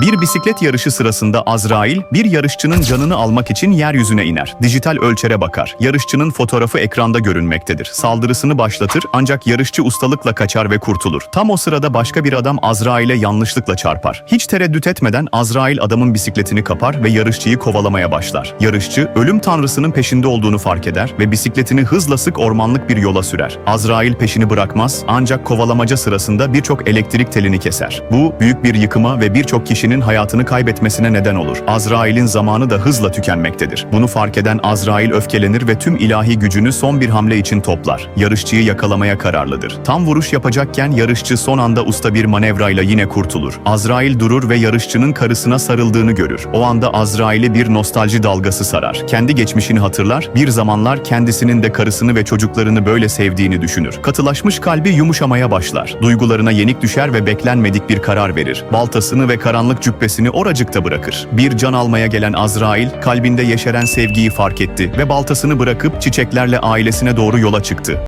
Bir bisiklet yarışı sırasında Azrail, bir yarışçının canını almak için yeryüzüne iner. Dijital ölçere bakar. Yarışçının fotoğrafı ekranda görünmektedir. Saldırısını başlatır ancak yarışçı ustalıkla kaçar ve kurtulur. Tam o sırada başka bir adam Azrail'e yanlışlıkla çarpar. Hiç tereddüt etmeden Azrail adamın bisikletini kapar ve yarışçıyı kovalamaya başlar. Yarışçı, ölüm tanrısının peşinde olduğunu fark eder ve bisikletini hızla sık ormanlık bir yola sürer. Azrail peşini bırakmaz ancak kovalamaca sırasında birçok elektrik telini keser. Bu, büyük bir yıkıma ve birçok kişinin hayatını kaybetmesine neden olur. Azrail'in zamanı da hızla tükenmektedir. Bunu fark eden Azrail öfkelenir ve tüm ilahi gücünü son bir hamle için toplar. Yarışçıyı yakalamaya kararlıdır. Tam vuruş yapacakken yarışçı son anda usta bir manevrayla yine kurtulur. Azrail durur ve yarışçının karısına sarıldığını görür. O anda Azrail'i bir nostalji dalgası sarar. Kendi geçmişini hatırlar, bir zamanlar kendisinin de karısını ve çocuklarını böyle sevdiğini düşünür. Katılaşmış kalbi yumuşamaya başlar. Duygularına yenik düşer ve beklenmedik bir karar verir. Baltasını ve karanlık cübbesini oracıkta bırakır. Bir can almaya gelen Azrail, kalbinde yeşeren sevgiyi fark etti ve baltasını bırakıp çiçeklerle ailesine doğru yola çıktı.